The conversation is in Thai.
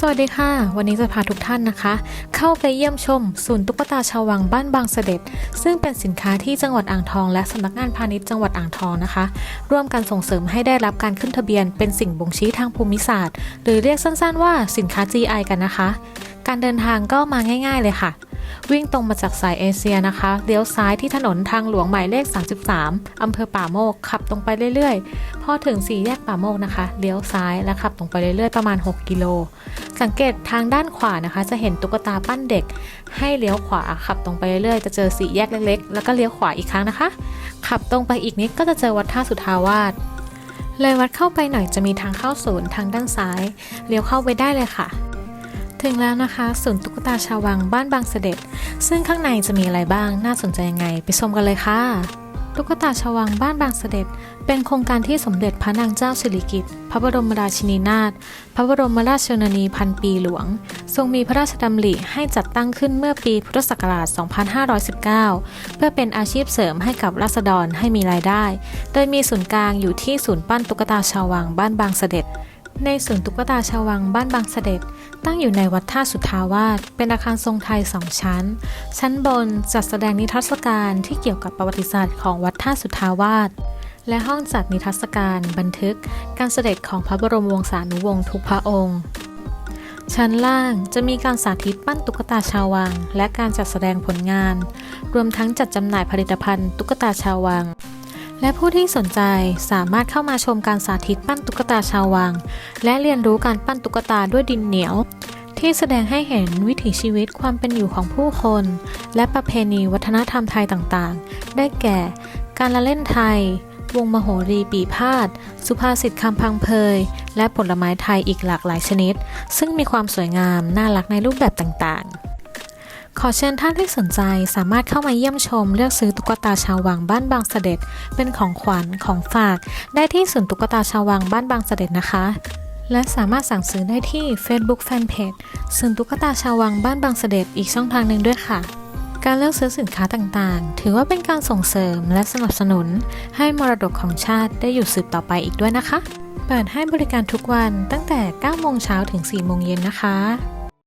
สวัสดีค่ะ วันนี้จะพาทุกท่านนะคะ เข้าไปเยี่ยมชม ศูนย์ตุ๊กตาชาววังบ้านบางเสด็จ ซึ่งเป็นสินค้าที่จังหวัดอ่างทอง และสำนักงานพาณิชย์จังหวัดอ่างทองนะคะ ร่วมกันส่งเสริมให้ได้รับการขึ้นทะเบียนเป็นสิ่งบ่งชี้ทางภูมิศาสตร์ หรือเรียกสั้นๆว่าสินค้า GI กันนะคะ การเดินทางก็มาง่าย ๆเลยค่ะ วิ่งตรงมาจากสายเอเชียนะคะเลี้ยวซ้ายที่ถนนทางหลวงหมายเลข 33 อำเภอป่าโมก ขับตรงไปเรื่อยๆ พอถึงสี่แยกป่าโมกนะคะ เลี้ยวซ้ายและขับตรงไปเรื่อยๆ ประมาณ 6 กิโล สังเกตทางด้านขวานะคะ จะเห็นตุ๊กตาปั้นเด็ก ให้เลี้ยวขวาขับตรงไปเรื่อยๆ จะเจอสี่แยกเล็กๆ แล้วก็เลี้ยวขวาอีกครั้งนะคะ ขับตรงไปอีกนิดก็จะเจอวัดท่าสุทาวาสเลยวัดเข้าไปหน่อยจะมีทางเข้าศูนย์ทางด้านซ้าย เลี้ยวเข้าไปได้เลยค่ะ ถึงแล้วนะคะศูนย์ตุ๊กตาชาววังบ้านบางเสด็จ ซึ่งข้างในจะมีอะไรบ้างน่าสนใจยังไงไปชมกันเลยค่ะ ตุ๊กตาชาววังบ้านบางเสด็จ เป็นโครงการที่สมเด็จพระนางเจ้าสิริกิติ์พระบรมราชินีนาถพระบรมราชชนนีพันปีหลวง ทรงมีพระราชดำริให้จัดตั้งขึ้นเมื่อปีพุทธศักราช 2519 เพื่อเป็นอาชีพเสริมให้กับราษฎรให้มีรายได้ โดยมีศูนย์กลางอยู่ที่ศูนย์ปั้นตุ๊กตาชาววังบ้านบางเสด็จในศูนย์ตุ๊กตาชาววังบ้านบางเสด็จ ตั้งอยู่ในวัดท่าสุทาวาสเป็นอาคารทรงไทยสองชั้น ชั้นบนจัดแสดงนิทรรศการที่เกี่ยวกับประวัติศาสตร์ของวัดท่าสุทาวาสและห้องจัดนิทรรศการบันทึกการเสด็จของพระบรมวงศานุวงศ์ทุกพระองค์ ชั้นล่างจะมีการสาธิตปั้นตุ๊กตาชาววัง และการจัดแสดงผลงาน รวมทั้งจัดจำหน่ายผลิตภัณฑ์ตุ๊กตาชาววัง และผู้ที่สนใจสามารถเข้ามาชมการสาธิตปั้นตุ๊กตาชาววัง และเรียนรู้การปั้นตุ๊กตาด้วยดินเหนียว ที่แสดงให้เห็นวิถีชีวิตความเป็นอยู่ของผู้คน และประเพณีวัฒนธรรมไทยต่างๆ ได้แก่ การละเล่นไทย วงมโหรีปีพาดสุภาษิตคำพังเพย และผลไม้ไทยอีกหลากหลายชนิด ซึ่งมีความสวยงามน่ารักในรูปแบบต่างๆ ขอเชิญท่านที่สนใจสามารถเข้ามาเยี่ยมชม เลือกซื้อตุ๊กตาชาววังบ้านบางเสด็จ เป็นของขวัญของฝาก ได้ที่ศูนย์ตุ๊กตาชาววังบ้านบางเสด็จนะคะ และสามารถสั่งซื้อได้ที่ Facebook Fanpage ศูนย์ตุ๊กตาชาววังบ้านบางเสด็จอีกช่องทางหนึ่งด้วยค่ะ การเลือกซื้อสินค้าต่างๆ ถือว่าเป็นการส่งเสริมและสนับสนุน ให้มรดกของชาติได้อยู่สืบต่อไปอีกด้วยนะคะเปิดให้บริการทุกวันตั้งแต่ 9 โมงเช้าถึง 4 โมงเย็นนะคะ